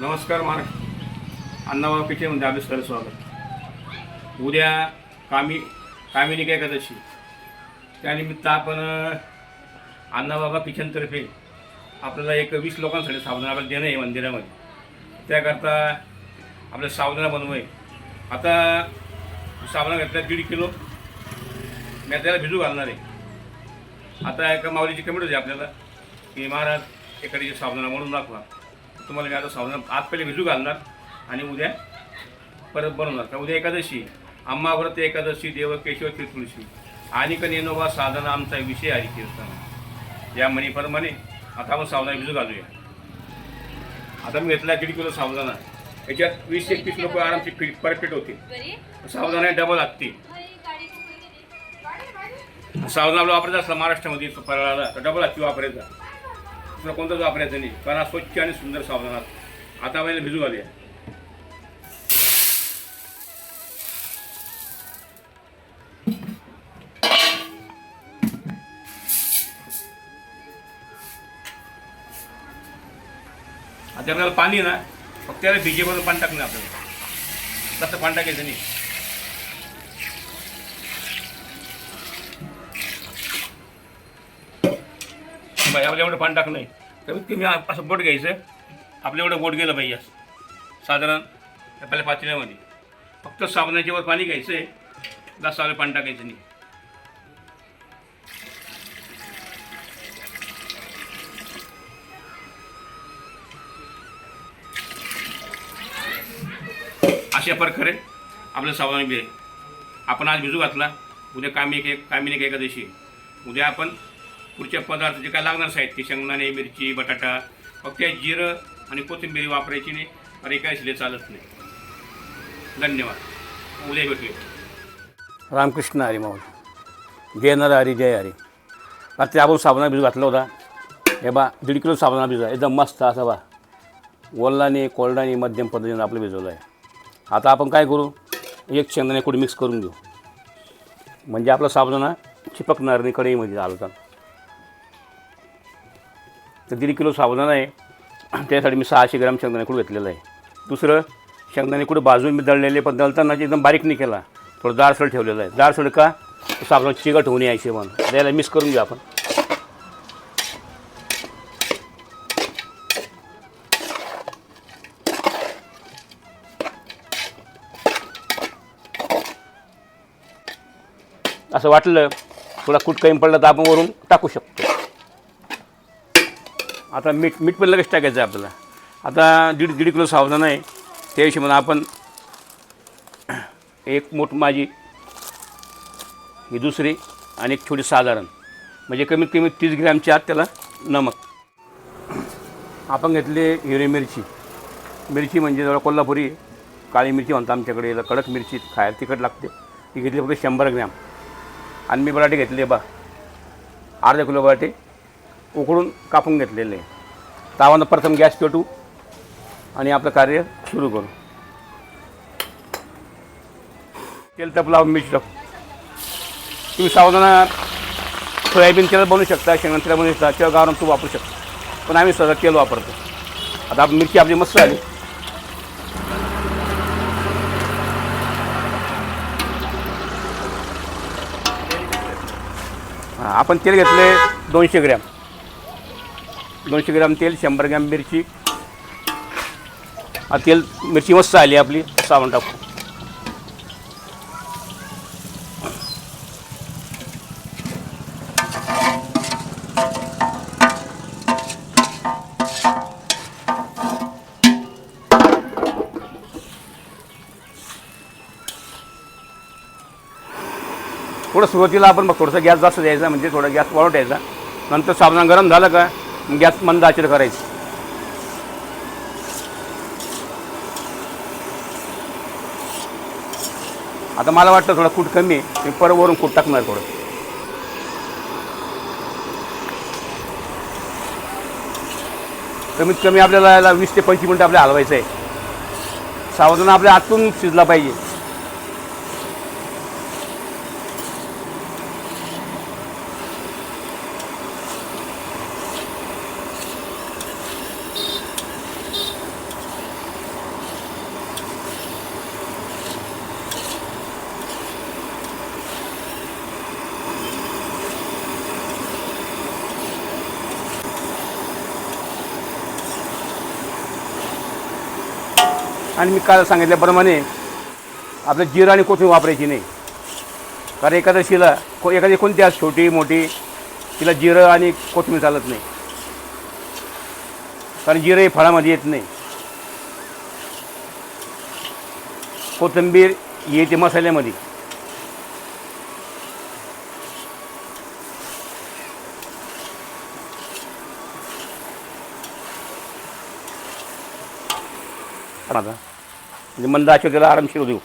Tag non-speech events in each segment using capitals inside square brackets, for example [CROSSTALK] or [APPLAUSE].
नमस्कार महाराज अण्णाबाबा पिठेमध्ये आपले सर स्वागत. उद्या कामी कामिनी काय एकादशी त्यानिमित्त आपण अण्णाबाबा किचनतर्फे आपल्याला एक वीस लोकांसाठी सावधान आपल्याला देणं आहे मंदिरामध्ये. त्याकरता आपल्या साबणा बनवू आहे. आता साबणा घेतला दीड किलो. मी त्याला भिजू घालणार आहे. आता एका माऊलीची कमेंट होती आपल्याला की महाराज एखादी साबणा म्हणून दाखवा. तुम्हाला मी आता साबणा आज पहिले भिजू घालणार आणि उद्या परत बनवणार. का उद्या एकादशी आम्हा व्रत एकादशी देव केशव तुळशी आणि का नेनोबा साधना आमचा विषय आहे कीर्तन. या म्हणीप्रमाणे आता आपण सावधान भिजू घालूया. आता मी घेतला दीड किलो सावधाना याच्यात वीस एकवीस लोक आरामची फिट परफेक्ट होते सावधान डबल लागते सावधान आपला वापरायचा असला महाराष्ट्रामध्ये फराळाला तर डबल हत्ती वापरायचा. दुसरा कोणताच वापरायचा नाही कारण हा स्वच्छ आणि सुंदर साबण आता पहिले भिजू घालूया. आता आपल्याला पाणी ना फक्त त्याला भिजेपर्यंत पाणी टाकणार आपल्याला. कसं पाणी टाकायचं नाही. बाई आपल्या एवढं पाणी टाकणं आहे कमीत कमी असं बोट घ्यायचं. आपल्या एवढं बोट गेलं पाहिजे असं. साधारण आपल्या पातेल्यामध्ये फक्त साबणाच्या वर पाणी घ्यायचं आहे दहा आपलं पाणी टाकायचं नाही. अशा प्रकारे आपलं सावधानी बी आहे. आपण आज भिजू घातला. उद्या कामी एक कामिनिक एकादशी उद्या आपण पुढच्या पदार्थ जे काय लागणार साहित्य शेंगदाणे मिरची बटाटा फक्त जिरं आणि कोथिंबीर वापरायची नाही अरे काय शिले चालत नाही. धन्यवाद. उद्या भेटूया. रामकृष्ण हरी माऊली जय हरी जय हरी. रात्री आपण साबणा भिजू घातला होता. हे बा दीड किलो साबणा भिजला एकदम मस्त असा बा. वल्लाने कोरडाने मध्यम पद्धतीने आपलं भिजवलं आहे. आता आपण काय करू? एक शेंगदाणे कुठे मिक्स करून घेऊ. म्हणजे आपला साबणा चिपकणार नाही कढईमध्ये आलं तर. दीड किलो साबुदाणा आहे. त्यासाठी मी सहाशे ग्राम शेंगदाणे कुठं घेतलेलं आहे. दुसरं शेंगदाणे कुठं बाजून मी दळलेले पण दळताना एकदम बारीक नाही केला. थोडं जाडसळ ठेवलेलं आहे. जाडसळ का? साबणा चिकट होऊ नये यायचे म्हणून त्याला मिक्स करून घेऊ आपण. असं वाटलं थोडा कूट कमी पडला तर आपण वरून टाकू शकतो. आता मीठ मीठ पण लगेच टाकायचं आहे आपल्याला. आता दीड दीड किलो सावधान आहे. त्या हिशोबाने आपण एक मोठ माझी ही दुसरी आणि एक छोटी साधारण. म्हणजे कमीत कमी तीस ग्रॅमच्या आत त्याला नमक. आपण घेतली हिरवी मिरची. मिरची म्हणजे जवळ कोल्हापुरी काळी मिरची म्हणतो आमच्याकडे याला कडक मिरची खायला तिखट लागते. ती घेतली फक्त शंभर ग्रॅम. आणि मी बटाटे घेतले बा अर्धा किलो बटाटे. उकळून कापून घेतलेले. तावानं प्रथम गॅस पेटू आणि आपलं कार्य सुरू करू. तेल तपला मिरची टाकू तुम्ही सावधाना सोयाबीन तेल बनवू शकता शेंगण तेल बनवू शकता किंवा गावरान तूप वापरू शकता. पण आम्ही सगळं तेल वापरतो. आता आपण मिरची आपली मस्त आली हां आपण तेल घेतले दोनशे ग्रॅम. दोनशे ग्रॅम तेल शंभर ग्रॅम मिरची. हा तेल मिरची मस्त आली आपली सावण टाकू. थोडं सुरुवातीला आपण मग थोडंसं गॅस जास्त द्यायचा म्हणजे थोडा गॅस वाढवून द्यायचा नंतर साबणा गरम झालं का गॅस मंद आचर करायची. आता मला वाटतं थोडं कूट कमी आहे. मी परत वरून कूट टाकणार थोडं. कमीत कमी आपल्याला वीस ते पंचवीस मिनटं आपल्याला हलवायचं आहे. सावधान आपल्या आतून शिजला पाहिजे. आणि मी काल सांगितल्याप्रमाणे आपलं जिरं आणि कोथिंबीर वापरायची नाही. कारण एकादशीला को एखादी कोणती आज छोटी मोठी तिला जिरं आणि कोथिंबीर चालत नाही. कारण जिरं हे फळामध्ये येत नाही. कोथिंबीर येते मसाल्यामध्ये. आता म्हणजे मंद आचर त्याला आरामशीर देऊ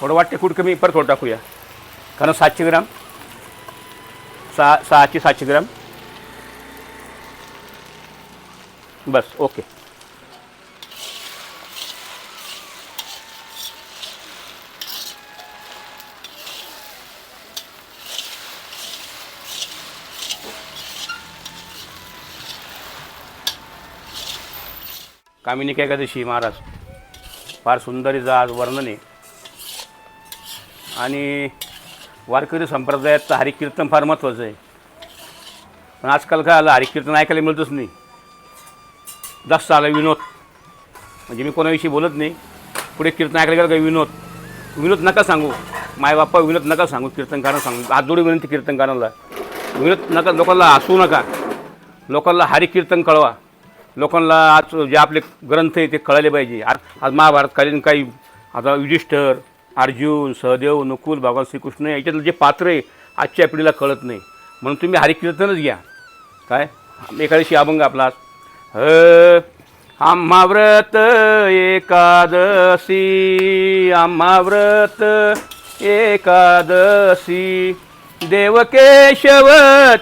थोडं वाटते कुठं कमी परत थोडं टाकूया. कारण सातशे ग्राम सहा सहाची सातशे ग्राम. बस ओके. कामिनी एकादशी महाराज? फार सुंदर हिचं आज वर्णन आहे. आणि वारकरी संप्रदायात हरिकीर्तन फार महत्त्वाचं आहे. पण आजकाल काय आलं हरिकीर्तन ऐकायला मिळतच नाही. जास्त आलं विनोद. म्हणजे मी कोणाविषयी बोलत नाही. पुढे कीर्तन ऐकायला गेलं का विनोद? विनोद नका सांगू. मायबाप्पा विनोद नका सांगू कीर्तनकारांना सांगू. आज जोडी विनंती कीर्तनकारांना. विनोद नका लोकांना हसू नका. लोकांना हरिकीर्तन कळवा. लोकांना आज जे आपले ग्रंथ आहे ते कळले पाहिजे. आज आज महाभारतकालीन काही आता युधिष्ठर अर्जुन सहदेव नकुल भगवान श्रीकृष्ण याच्यातलं जे पात्र आहे आजच्या पिढीला कळत नाही. म्हणून तुम्ही हरिकीर्तनच घ्या. काय? एखाद्याशी अभंग आपला. ह आम्हा व्रत एकादशी आम्हा व्रत एकादशी देवकेशव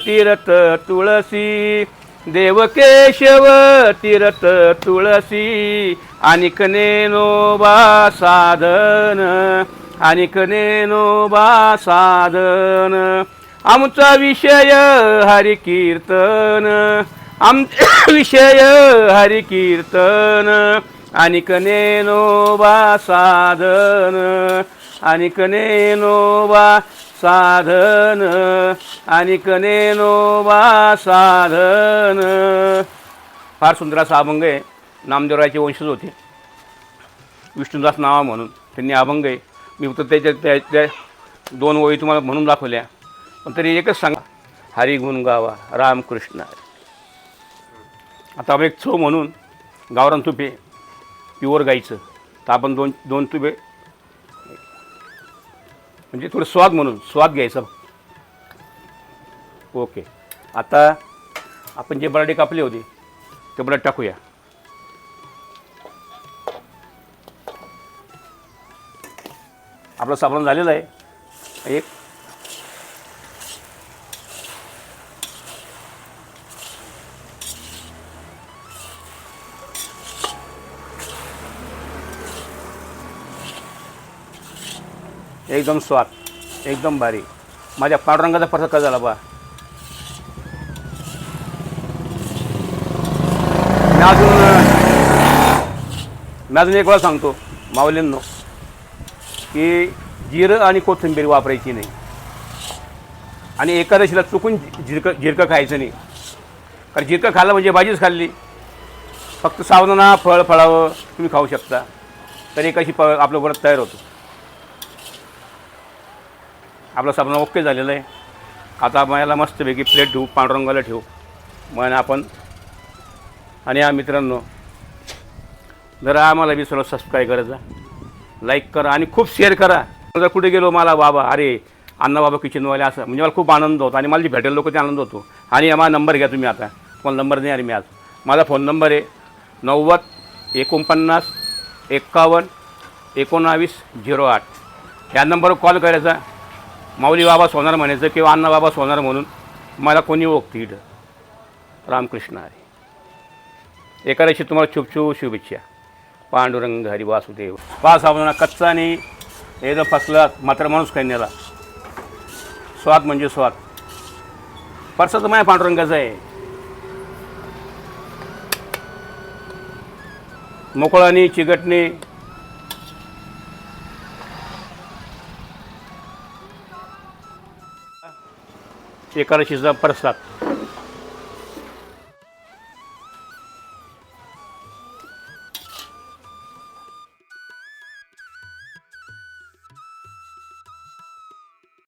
तीरथ तुळसी देवकेशव तीरथ तुळसी आणिक नेनोबा साधन आणिक नेनोबा साधन. आमचा विषय हरिकीर्तन आमचा [COUGHS] विषय हरिकीर्तन आणिक नेनोबा साधन आणिक नेनोबा साधन आणि कनेनोबा साधन. फार सुंदर असा अभंग आहे. नामदेवरायचे वंशज होते. विष्णुदास नावा म्हणून. त्यांनी अभंग आहे. मी फक्त त्याच्या त्या त्या दोन ओळी तुम्हाला म्हणून दाखवल्या. पण तरी एकच सांगा. हरिगुण गावा रामकृष्ण आता आपण एक चव म्हणून गावरान तुपे प्युअर गाईचं तर आपण दोन दोन तुपे म्हणजे थोडं स्वाद म्हणून स्वाद घ्यायचा. ओके. आता आपण जे बराटे कापले होते ते बराड टाकूया. आपलं साबण झालेलं आहे. एक एकदम स्वाद एकदम भारी. माझ्या पांडुरंगाचा फरसा कसा झाला बा? मी अजून मी अजून एक वेळा सांगतो माऊलींनो की जिरं आणि कोथिंबीर वापरायची नाही. आणि एकादशीला चुकून जिरकं जिरकं खायचं नाही. कारण जिरकं खाल्लं म्हणजे भाजीच खाल्ली. फक्त सावधाना फळ फळावं तुम्ही खाऊ शकता. तरी एकाशी प आपलं व्रत तयार होतं. आपलं साबण ओके झालेलं आहे. आता मला मस्तपैकी प्लेट ठेवू पांडुरंगाला ठेवू. मग आपण आणि हा मित्रांनो जरा आम्हाला विसरा सबस्क्राईब करायचा लाईक करा आणि खूप शेअर करा. जर कुठे गेलो मला बाबा अरे अण्णा बाबा किचनवाले असं म्हणजे मला खूप आनंद होतो आणि मला जे भेटेल लोक ते आनंद होतो. आणि माझा नंबर घ्या तुम्ही आता. कोण नंबर नाही अरे मी आज. माझा फोन नंबर आहे नव्वद एकोणपन्नास एक्कावन्न एकोणावीस झिरो आठ. ह्या नंबरवर कॉल करायचा. माऊली बाबा सोनार म्हणायचं किंवा अण्णा बाबा सोनार म्हणून मला कोणी ओळखते इथं? रामकृष्ण हरी एकादशी तुम्हाला छुपछू शुभेच्छा. पांडुरंग हरी वासुदेव. पास म्हणा कच्चा आणि एकदम फसला मात्र माणूस कन्याला. स्वाद म्हणजे स्वाद. परसाद माया पांडुरंगाचा आहे. मोकळाने चिकटणे एकादशीचा परसतात